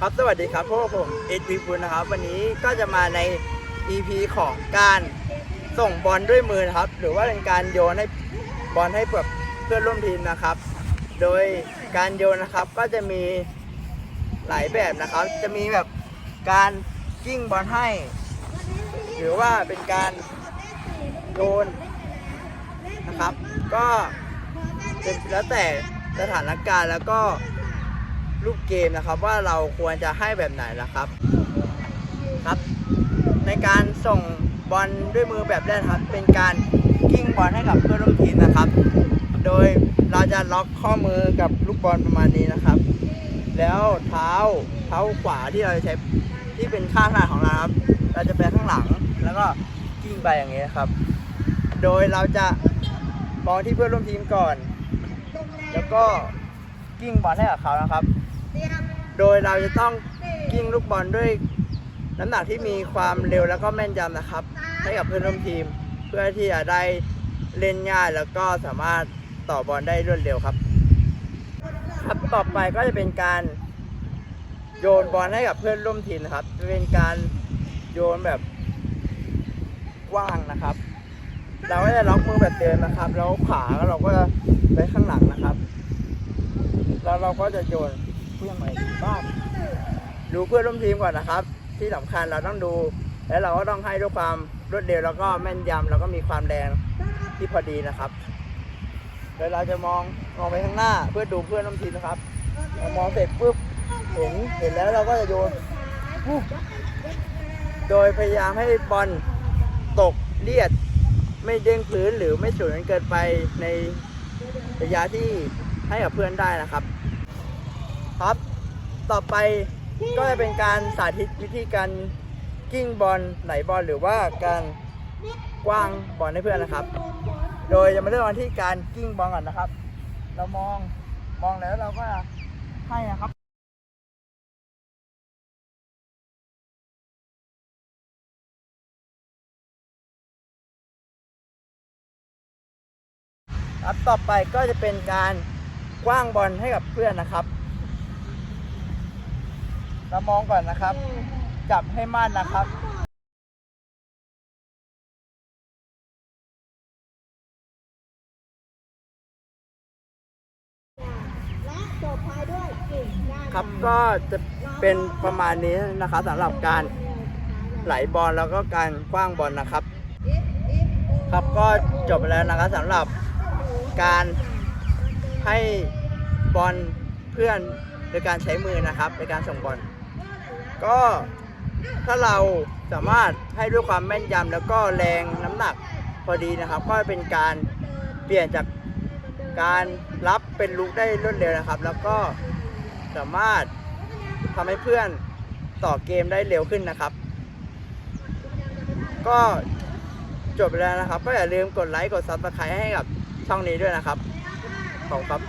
ครับสวัสดีครับพวกผมเอ็ดวีพูนะครับ วันนี้ก็จะมาใน EP ของการส่งบอลด้วยมือนะครับ หรือว่าเป็นการโยนให้บอลให้แบบเพื่อนร่วมทีมนะครับ โดยการโยนนะครับก็จะมีหลายแบบนะครับ จะมีแบบการกิ้งบอลให้ หรือว่าเป็นการโยนนะครับ ก็เป็นแล้วแต่สถานการณ์แล้วก็ รูปเกมนะครับว่าเราควรจะให้แบบไหนนะครับครับ ในการส่งบอลด้วยมือแบบแรกครับ เป็นการกิ้งบอลให้กับเพื่อนร่วมทีมนะครับ โดยเราจะล็อกข้อมือกับลูกบอลประมาณนี้นะครับ แล้วเท้าเท้าขวาที่เราจะใช้ที่เป็นข้างหน้าของเราครับ เราจะไปข้างหลังแล้วก็กิ้งไปอย่างนี้นครับ โดยเราจะมองที่เพื่อนร่วมทีมก่อน แล้วก็ กิ้งบอลให้กับเขานะครับ โดยเราจะต้องกิ้งลูกบอลด้วยน้ำหนักที่มีความเร็วแล้วก็แม่นยำนะครับ ให้กับเพื่อนร่วมทีม เพื่อที่จะได้เล่นง่ายแล้วก็สามารถต่อบอลได้รวดเร็วครับ ครับต่อไปก็จะเป็นการโยนบอลให้กับเพื่อนร่วมทีมนะครับ เป็นการโยนแบบกว้างนะครับ เราก็จะล็อกมือแบบเดิมนะครับ แล้วขาเราก็จะไปข้างหลังนะครับ แล้วเราก็จะโยนเพื่อนใหม่บ้างดูเพื่อนร่วมทีมก่อนนะครับ ที่สำคัญเราต้องดู และเราก็ต้องให้ด้วยความรวดเร็วแล้วก็แม่นยำแล้วก็มีความแรงที่พอดีนะครับโดยเราจะมองมองไปข้างหน้าเพื่อดูเพื่อนร่วมทีมนะครับมองเสร็จปุ๊บเห็นเห็นแล้วเราก็จะโยนโดยพยายามให้บอลตกเลียด ไม่เด้งพื้นหรือไม่สูงเกินไปใน ระยะที่ให้กับเพื่อนได้นะครับ ครับ ต่อไปก็จะเป็นการสาธิตวิธีการกิ้งบอลไหลบอลหรือว่าการกว้างบอลให้เพื่อนนะครับ โดยจะมาเริ่มกันที่การกิ้งบอลก่อนนะครับ เรามองมองแล้วเราก็ให้นะครับ ครับ ต่อไปก็จะเป็นการกว้างบอลให้กับเพื่อนนะครับ เรามองก่อนนะครับ จับให้มั่นนะครับครับก็จะเป็นประมาณนี้นะครับสำหรับการไหลบอลแล้วก็การกว้างบอลนะครับ ครับก็จบไปแล้วนะครับสำหรับ การให้บอลเพื่อนโดยการใช้มือนะครับในการส่งบอลก็ถ้าเราสามารถให้ด้วยความแม่นยำแล้วก็แรงน้ำหนักพอดีนะครับ ก็เป็นการเปลี่ยนจากการรับเป็นลุกได้รวดเร็วนะครับ แล้วก็สามารถทำให้เพื่อนต่อเกมได้เร็วขึ้นนะครับ ก็จบไปแล้วนะครับ ก็อย่าลืมกดไลค์กดซับสไครต์ให้กับ ช่องนี้ด้วยนะครับขอบคุณครับ